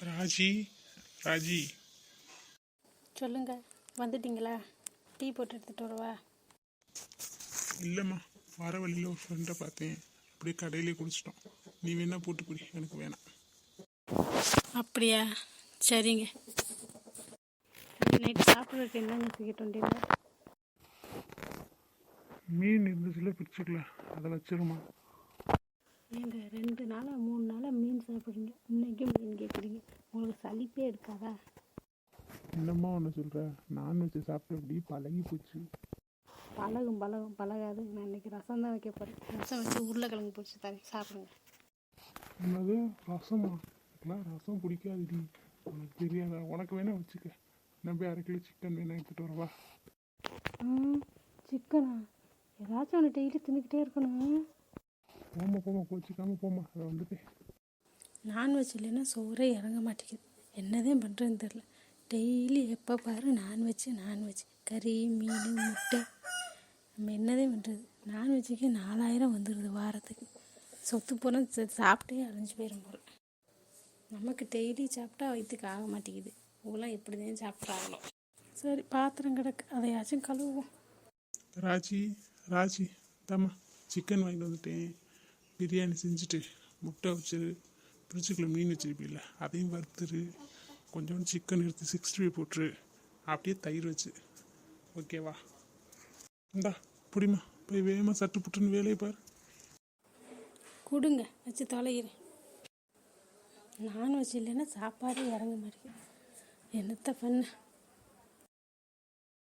ராஜி ராஜி. சொல்லுங்க வந்துட்டீங்களா? டீ போட்டு எடுத்துகிட்டு வரவா? இல்லைம்மா வர வழியில் ஒரு ஃப்ரெண்டை பார்த்தேன். அப்படியே கடையிலே குடிச்சிட்டோம். நீ வேணா போட்டு குடி எனக்கு வேணாம். அப்படியா? சரிங்க. நைட்டு சாப்பிட்றதுக்கு என்னங்க தூக்கிட்டு வந்தீங்க மீன் இருந்துச்சுல பிடிச்சிக்கலாம் அதை வச்சிருமா? ஏங்க ரெண்டு நாளாக மூணு நாளாக மீன் சாப்பிட்றீங்க? இன்னைக்கும் மீன் கேட்குறீங்க உங்களுக்கு சலிப்பே எடுக்காதா என்னம்மா ஒன்று சொல்கிற நான்வெஜ் சாப்பிட்டு அப்படி பழகி போச்சு. பழகும் பழகும் பழகாது. நான் இன்னைக்கு ரசம் தான் வைக்க போகிறேன் ரசம் வச்சு உருளைக்கிழங்கு பிடிச்சி தரேன். சாப்பிடுங்க. என்னது? ரசமா? எனக்குலாம் ரசம் பிடிக்காதுடி. உனக்கு தெரியாதா? உனக்கு வேணா வச்சுக்க. நான் போய் அரை கிலோ சிக்கன் வேணா எடுத்துகிட்டு வரவா? ம் சிக்கனா ஏதாச்சும் ஒன்று டெய்லி தின்னுக்கிட்டே இருக்கணும். போமா போமா கோச்சிக்காம போமா அதை வந்துட்டு நான்வெஜ் இல்லைன்னா சோறே இறங்க மாட்டேங்குது. என்னதான் பண்ணுறதுன்னு தெரில டெய்லி எப்போ பாரு நான்வெஜ் நான்வெஜ் கறி மீன் முட்டை. நம்ம என்னதான் பண்ணுறது நான்வெஜ்ஜுக்கு நாலாயிரம் வந்துடுது வாரத்துக்கு. சொத்து போனால் சாப்பிட்டே அழிஞ்சு போயிடும் போல். நமக்கு டெய்லி சாப்பிட்டா வயிற்றுக்கு ஆக மாட்டேங்குது. இவங்களாம் எப்படி தான் சாப்பிட்றாங்களோ. சரி பாத்திரம் கிடக்கு. அதையாச்சும் கழுவுவோம். ராஜி ராஜி தாம்மா சிக்கன் வாங்கிட்டு வந்துட்டேன். பிரியாணி செஞ்சுட்டு முட்டை வச்சு ஃப்ரிட்ஜுக்குள்ளே மீன் வச்சிருப்பீல்ல அதையும் வறுத்துரு கொஞ்சோண்டு சிக்கன் எடுத்து சிக்ஸ்டி ஃபைவ் போட்டுரு அப்படியே தயிர் வச்சு. ஓகேவா இந்தா புடிமா போய் வேகமாக சட்டு புட்டுன்னு வேலையை பாரு. கொடுங்க வச்சு தொலைகிறேன். நான்வெஜ் இல்லைன்னா சாப்பாடே இறங்க மாதிரி என்னத்த பண்ண?